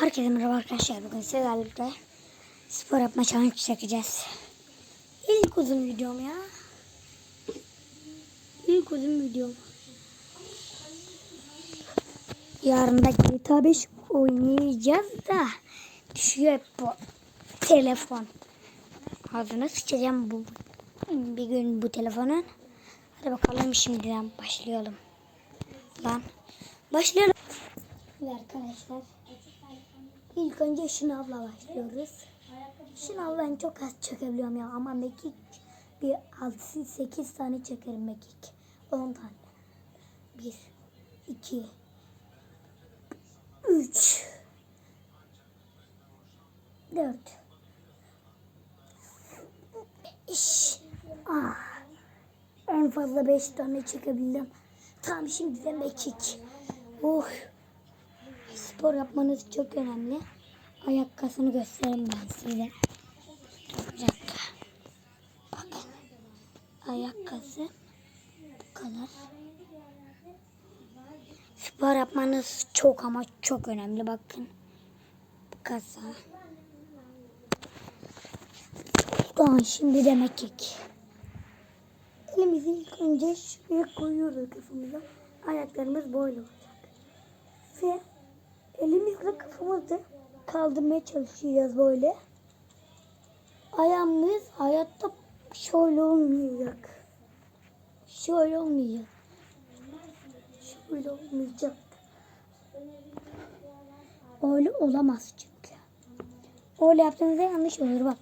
Herkese merhaba arkadaşlar. Bugün sizlerle birlikte spor yapma challenge çekeceğiz. İlk uzun videom ya. İlk uzun videom. Yarın da GTA 5 oynayacağız da düşüyor hep bu telefon. Ağzına sıçacağım bu bir gün bu telefonun. Hadi bakalım şimdiden başlayalım. Lan başlayalım. Arkadaşlar. İlk önce şınavla başlıyoruz. Şınav ben çok az çekebiliyorum ya ama mekik bir 6-8 tane çekerim mekik. 10 tane. 1, 2, 3, 4, 5, ah, en fazla 5 tane çekebildim. Tam şimdi de mekik. Oh. Spor yapmanız çok önemli. Ayak kasını göstereyim ben size. Bir dakika. Bakın. Ayak kası bu kadar. Spor yapmanız çok ama çok önemli. Bakın. Bu kasa. Tamam şimdi demek ki. Elimizi ilk önce şuraya koyuyoruz kafamıza. Ayaklarımız böyle olacak. Ve elimizle kafamızı kaldırmaya çalışacağız böyle. Ayağımız hayatta şöyle olmayacak. Şöyle olmayacak. Şöyle olmayacak. Öyle olamaz çünkü. Öyle yaptığınızda yanlış olur bak.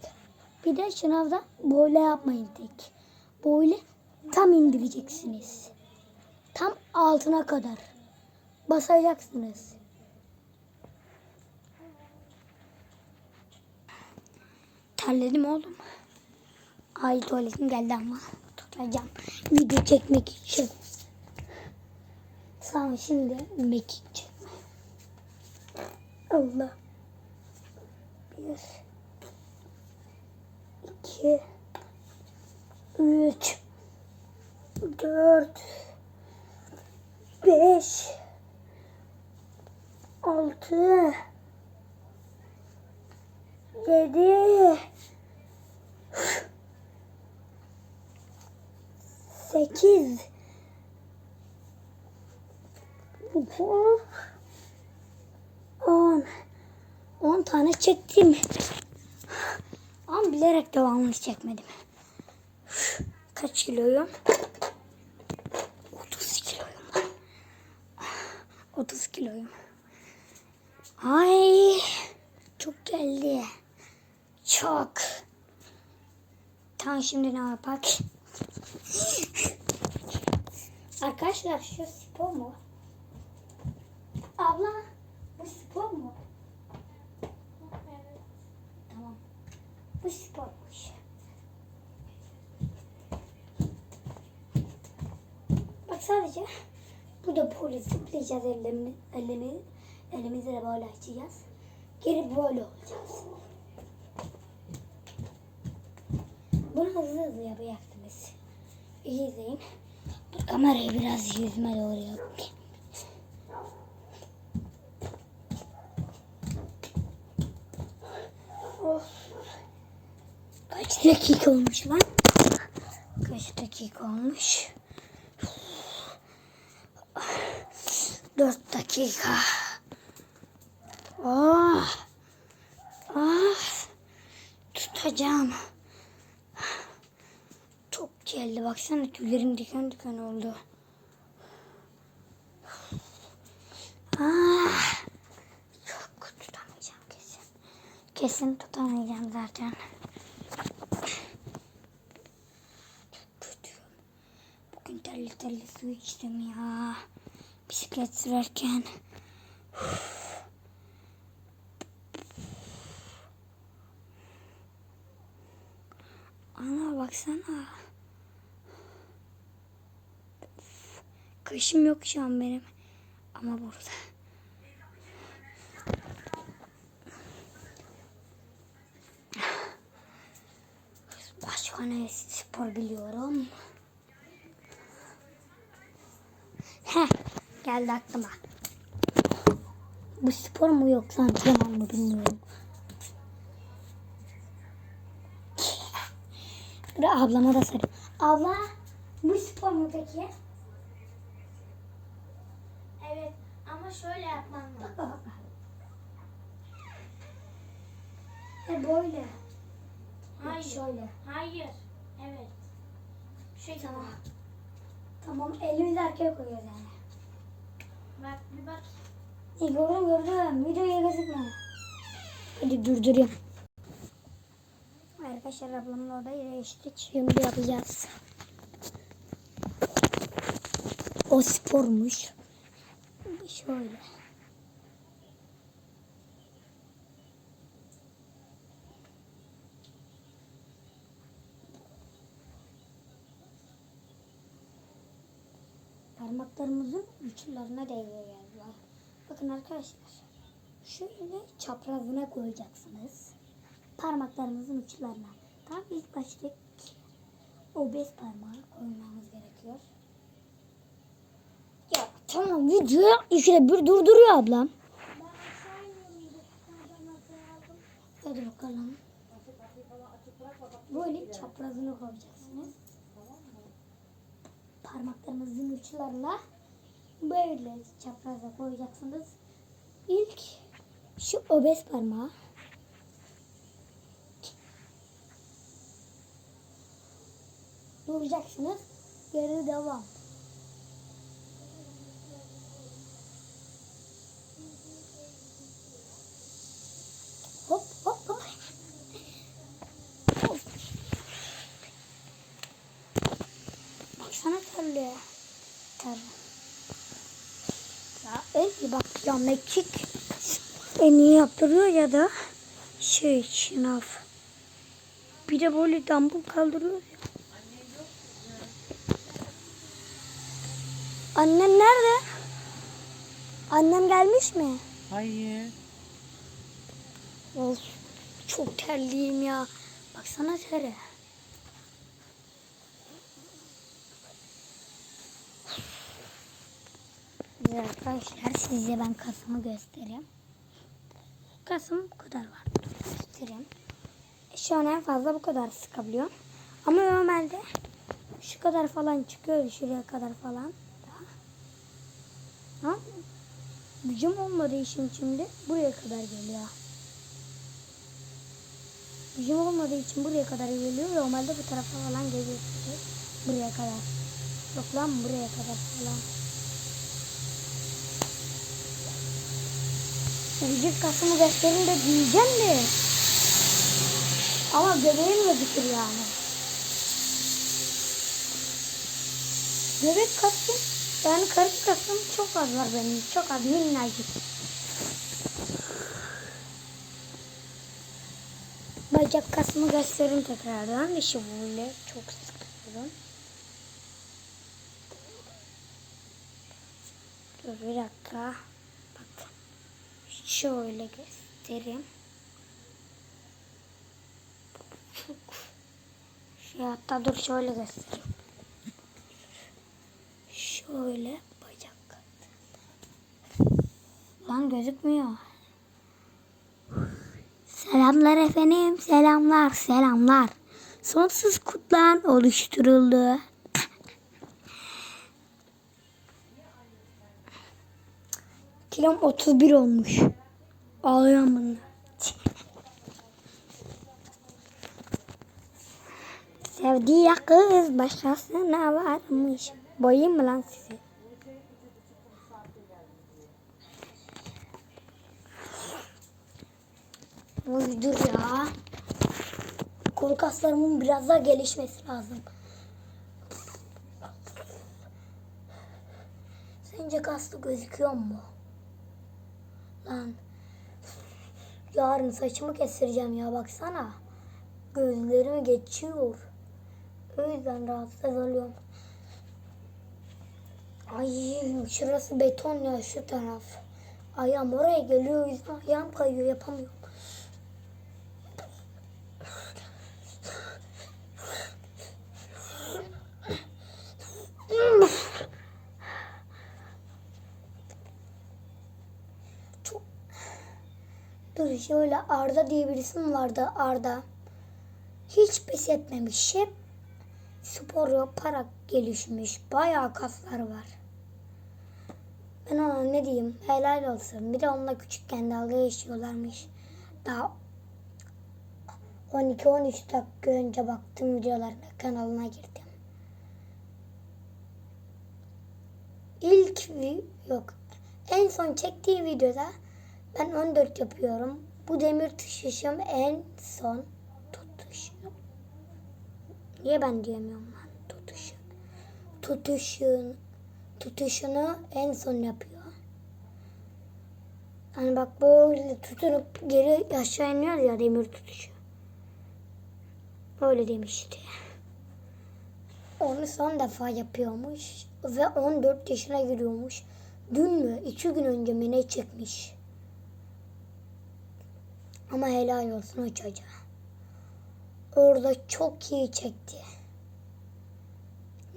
Bir de sınavda böyle yapmayın tek. Böyle tam indireceksiniz. Tam altına kadar basacaksınız. Terledim oğlum. Ay tuvaletim geldi ama tutacağım. Video çekmek için. Sağ şimdi mekik çekme. Allah. Bir. iki, Üç. Dört. Beş. Altı. Yedi. Sekiz. On. On tane çektim. Ama bilerek devamını çekmedim. Kaç kiloyum? 30 kiloyum. 30 kiloyum. Ay çok geldi. Çok. Tamam şimdi ne yapak? Arkadaşlar şu spor mu? Abla bu spor mu? Tamam. Bu spormuş. Bak sadece bu da böyle zıplayacağız ellerimiz, elimiz, elimizi de böyle açacağız. Geri böyle olacağız. Bunu hızlı hızlı yapacaksınız. İyi izleyin. Dur kamerayı biraz yüzüme doğru yapayım. Kaç dakika olmuş lan? Kaç dakika olmuş? Dört dakika. Oh. Ah. Tutacağım. Geldi. Baksana tüylerim diken diken oldu. Ah. Çok tutamayacağım kesin. Kesin tutamayacağım zaten. Çok kötü. Bugün terli terli su içtim ya. Bisiklet sürerken. Ana baksana. Kaşım yok şu an benim. Ama burada. Başka ne spor biliyorum? Heh, geldi aklıma. Bu spor mu yoksa antrenman mı bilmiyorum. Ablama da sarayım. Abla bu spor mu peki? Evet ama şöyle yapman lazım. E böyle. Hayır. Şöyle. Hayır. Evet. Şu şekilde. Tamam. Tamam elimizi arkaya koyuyoruz yani. Bak bir bak. İyi gördüm gördüm. Videoya gözükme. Hadi durdurayım. Arkadaşlar ablamın odayı değiştik. Şimdi yapacağız. O spormuş. Şöyle. Parmaklarımızın uçlarına değiyor. Bakın arkadaşlar. Şöyle çaprazına koyacaksınız. Parmaklarınızın uçlarına. Tam ilk başta o bez parmağı koymamız gerekiyor. Tamam videoyu ikide bir durduruyor ablam. Hadi bakalım. Böyle çaprazını koyacaksınız. Parmaklarınızın uçlarına böyle çapraza koyacaksınız. İlk şu obez parmağı. Duracaksınız. Geri devam. En bak ya mekik en iyi yaptırıyor ya da şey şınav. Bir de böyle dumbbell kaldırıyor ya. Annem nerede? Annem gelmiş mi? Hayır. Of, çok terliyim ya. Baksana tere. Evet arkadaşlar size ben kasımı göstereyim. Kasım bu kadar var. Göstereyim. Şu an en fazla bu kadar sıkabiliyorum. Ama normalde şu kadar falan çıkıyor. Şuraya kadar falan. Ha? Gücüm olmadığı için şimdi buraya kadar geliyor. Gücüm olmadığı için buraya kadar geliyor. Normalde bu tarafa falan geliyor. Buraya kadar. Yok lan buraya kadar falan. Vücut kasımı gösterin de diyeceğim de. Ama göbeğim gözükür yani. Göbek kasım yani karın kasım çok az var benim. Çok az minnacık. Bacak kasımı göstereyim tekrardan. İşi böyle çok sıkıyorum. Dur bir dakika. Şöyle göstereyim. Şey, hatta dur şöyle göstereyim. Şöyle bacak. Lan gözükmüyor. Selamlar efendim, selamlar, selamlar. Sonsuz kutlan oluşturuldu. Kilom 31 olmuş. Ağlıyorum bunu. Sevdiği kız başkasına varmış. Boyayım mı lan sizi? Uy dur ya. Kol kaslarımın biraz daha gelişmesi lazım. Sence kaslı gözüküyor mu? Lan. Yarın saçımı kestireceğim ya baksana. Gözlerimi geçiyor. O yüzden rahatsız oluyorum. Ay şurası beton ya şu taraf. Ayağım oraya geliyor o yüzden ayağım kayıyor yapamıyorum. Çok Dur şöyle Arda diye bir isim vardı Arda. Hiç pes etmemiş. Hep spor yaparak gelişmiş. Bayağı kaslar var. Ben ona ne diyeyim helal olsun. Bir de onunla küçükken dalga geçiyorlarmış. Daha 12-13 dakika önce baktım videolarına kanalına girdim. İlk yok en son çektiği videoda ben 14 yapıyorum. Bu demir tutuşum en son tutuşum. Niye ben diyemiyorum lan tutuşum. Tutuşun tutuşunu en son yapıyor. Hani bak böyle tutunup geri aşağı iniyor ya demir tutuşu. Öyle demişti. Onu son defa yapıyormuş ve 14 yaşına giriyormuş. Dün mü? iki gün önce mi ne çekmiş? Ama helal olsun o çocuğa. Orada çok iyi çekti.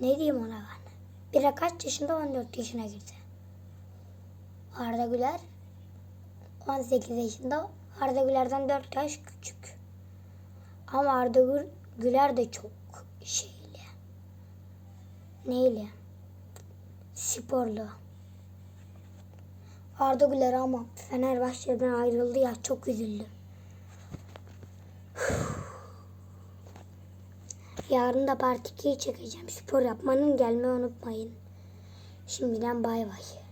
Ne diyeyim ona ben? Bire kaç yaşında 14 yaşına girdi. Arda Güler 18 yaşında. Arda Güler'den 4 yaş küçük. Ama Arda Güler de çok şeyli. Neyle? Sporlu. Arda Güler ama Fenerbahçe'den ayrıldı ya çok üzüldüm. Yarın da part 2'yi çekeceğim. Spor yapmanın gelmeyi unutmayın. Şimdiden bay bay.